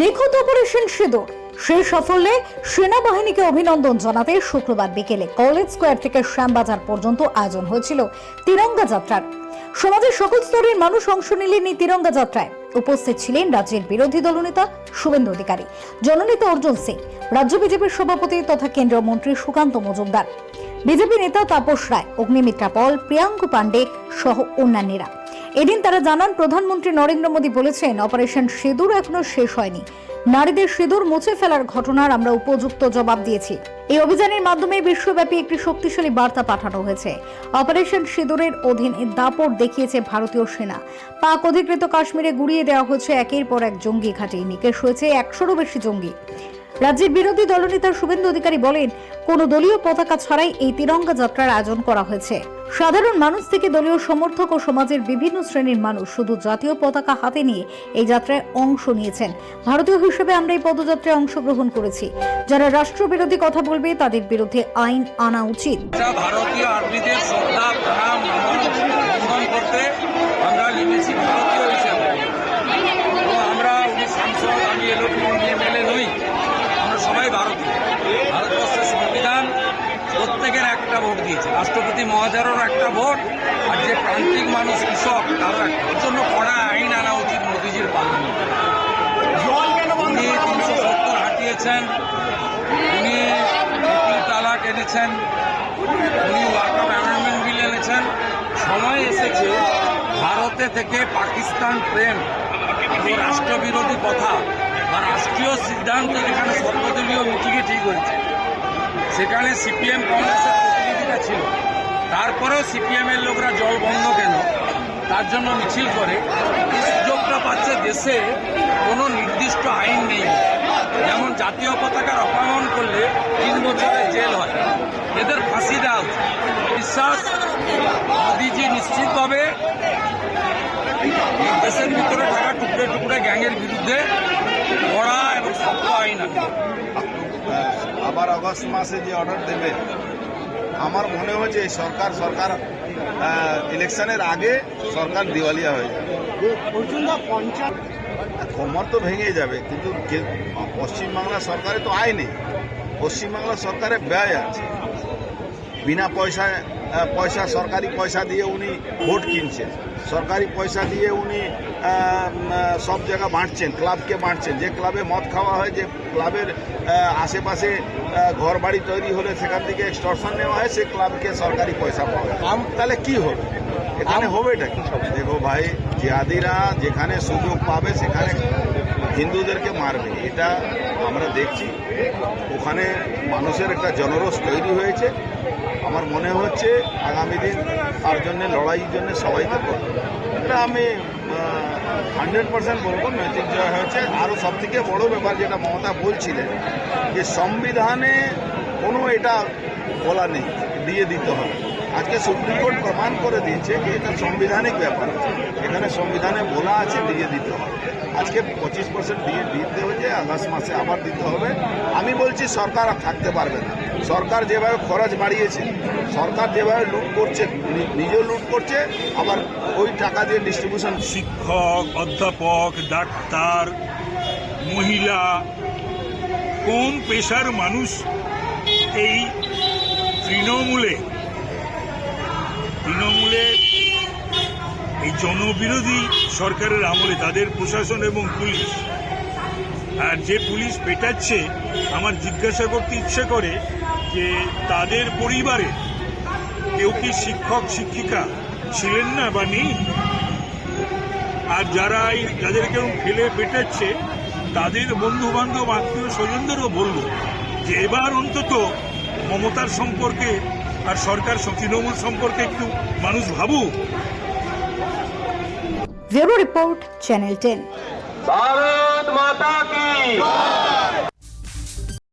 নিখুঁত অপারেশন সিঁদুর। সেই সাফল্যে সেনাবাহিনীকে অভিনন্দন জানাতে শুক্রবার বিকেলে কলেজ স্কোয়ার থেকে শ্যামবাজার পর্যন্ত আয়োজন হয়েছিল তিরঙ্গা যাত্রার। সমাজের সকল স্তরের মানুষ অংশ নিলেন এই তিরঙ্গা যাত্রায়। উপস্থিত ছিলেন রাজ্যের বিরোধী দলনেতা শুভেন্দু অধিকারী, জননেতা অর্জুন সিং, রাজ্য বিজেপির সভাপতি তথা কেন্দ্রীয় মন্ত্রী সুকান্ত মজুমদার। বিজেপি নেতা তাপস রায়, অগ্নিমিত্রা পল, প্রিয়াঙ্কু পাণ্ডে সহ অন্যান্যরা। এদিন তারা জানান, প্রধানমন্ত্রী নরেন্দ্র মোদী বলেছেন, অপারেশন সিঁদুর এখনও শেষ হয়নি। নারীদের সিঁদুর মুছে ফেলার ঘটনার আমরা উপযুক্ত জবাব দিয়েছি। এই অভিযানের মাধ্যমে বিশ্বব্যাপী একটি শক্তিশালী বার্তা পাঠানো হয়েছে। অপারেশন সিঁদুরের অধীনে দাপট দেখিয়েছে ভারতীয় সেনা। পাক অধিকৃত কাশ্মীরে গুড়িয়ে দেওয়া হয়েছে একের পর এক জঙ্গি ঘাঁটি। নিকেশ হয়েছে একশোরও বেশি জঙ্গি। রাজ্যের বিরোধী দলনেতা শুভেন্দু অধিকারী বলেন, কোনো দলীয় পতাকা ছাড়াই এই তিরঙ্গা যাত্রার আয়োজন করা হয়েছে। সাধারণ মানুষ থেকে দলীয় সমর্থক ও সমাজের বিভিন্ন শ্রেণির মানুষ শুধু জাতীয় পতাকা হাতে নিয়ে এই যাত্রায় অংশ নিয়েছেন। ভারতীয় হিসেবে আমরা এই পদযাত্রায় অংশগ্রহণ করেছি। যারা রাষ্ট্রবিরোধী কথা বলবে, তাদের বিরুদ্ধে আইন আনা উচিত। ভারতীয় আমরা নেমেছি ভারতীয় হিসেবে তো আমরা উনি সাংসদ আমি এলোপি উনি এমএলএ নই আমরা সবাই ভারতীয় ভারতবর্ষের সংবিধান প্রত্যেকের একটা ভোট দিয়েছে। রাষ্ট্রপতি মহাজারেরও একটা ভোট আর যে প্রান্তিক মানুষ কৃষক তারও জন্য কড়া আইন আনা উচিত মোদিজির পার্লামেন্টে উনি তিনশো সত্তর হাঁটিয়েছেন। উনি তালাক এনেছেন। উনি ওয়াকআপ অ্যামেন্ডমেন্ট বিল এনেছেন। সময় এসেছে ভারতে থেকে পাকিস্তান প্রেম রাষ্ট্রবিরোধী কথা বা রাষ্ট্রীয় সিদ্ধান্ত যেখানে সর্বদলীয় মিটিংয়ে ঠিক হয়েছে সেখানে সিপিএম কংগ্রেসের প্রতিনিধিরা ছিল তারপরেও সিপিএম এর লোকরা জল বন্ধ কেন? তার জন্য মিছিল করে। সুযোগটা পাচ্ছে দেশে? কোনো নির্দিষ্ট আইন নেই। যেমন জাতীয় পতাকার অপমান করলে তিন বছরের জেল হয়। এদের ফাঁসি দেওয়া উচিত। বিশ্বাস মোদিজি নিশ্চিতভাবে দেশের ভিতরে থাকা টুকরে টুকরে গ্যাংয়ের বিরুদ্ধে কড়া এবং শক্ত আইন আনবে আবার আগস্ট মাসে যে অর্ডার দেবে আমার মনে হয়েছে এই সরকার সরকার ইলেকশনের আগে সরকার দিওয়ালিয়া হয়ে যাবে। কোমর তো ভেঙে যাবে কিন্তু পশ্চিমবাংলা সরকারে তো আয় নেই পশ্চিমবাংলা সরকারে ব্যয় আছে। বিনা পয়সায় পয়সা সরকারি পয়সা দিয়ে উনি ভোট কিনছেন। সরকারি পয়সা দিয়ে উনি সব জায়গা বাঁটছেন ক্লাবকে বাঁটছেন। যে ক্লাবে মদ খাওয়া হয় যে ক্লাবের আশেপাশে ঘর বাড়ি তৈরি হলে সেখান থেকে এক্সটর্শন নেওয়া হয় সে ক্লাবকে সরকারি পয়সা পাওয়া তাহলে কি হবে? এখানে হবে এটা কি? দেখো ভাই জিহাদিরা যেখানে সুযোগ পাবে সেখানে হিন্দুদেরকে মারবে। এটা আমরা দেখছি। ওখানে মানুষের একটা জনরোষ তৈরি হয়েছে। আমার মনে হচ্ছে আগামী দিন তার জন্যে, লড়াইয়ের জন্য সবাইকে করবে এটা আমি হান্ড্রেড পার্সেন্ট বলব, নৈতিক জয় হয়েছে আরও সব থেকে বড়ো ব্যাপার যেটা মমতা বলছিলেন, যে সংবিধানে কোনো এটা বলা নেই, দিয়ে দিতে হবে। আজকে সুপ্রিম কোর্ট প্রমাণ করে দিয়েছে যে এটা সাংবিধানিক ব্যাপার। এখানে সংবিধানে বলা আছে দিয়ে দিতে হবে। আজকে পঁচিশ পার্সেন্ট দিয়ে দিতে হয়েছে আগস্ট মাসে আবার দিতে হবে। আমি বলছি সরকার আর থাকতে পারবে না। সরকার যেভাবে খরচ বাড়িয়েছে, সরকার যেভাবে লুট করছে নিজেও লুট করছে, আবার ওই টাকা দিয়ে ডিস্ট্রিবিউশন শিক্ষক, অধ্যাপক, ডাক্তার, মহিলা, কোন পেশার মানুষ এই তৃণমূলে তৃণমূলে এই জনবিরোধী সরকারের আমলে তাদের প্রশাসন এবং পুলিশ। আর যে পুলিশ পেটাচ্ছে, আমার জিজ্ঞাসা করতে ইচ্ছে করে যে তাদের পরিবারে কেউ কি শিক্ষক, শিক্ষিকা ছিলেন না বা নেই? আর যারা এই যাদেরকে এরকম ফেলে পেটাচ্ছে, তাদের বন্ধু বান্ধব আত্মীয় স্বজনদেরও বলল যে এবার অন্তত মমতার সম্পর্কে আর সরকার তৃণমূল সম্পর্কে একটু মানুষ ভাবুক। Report channel ten. ভারত মাতা কি?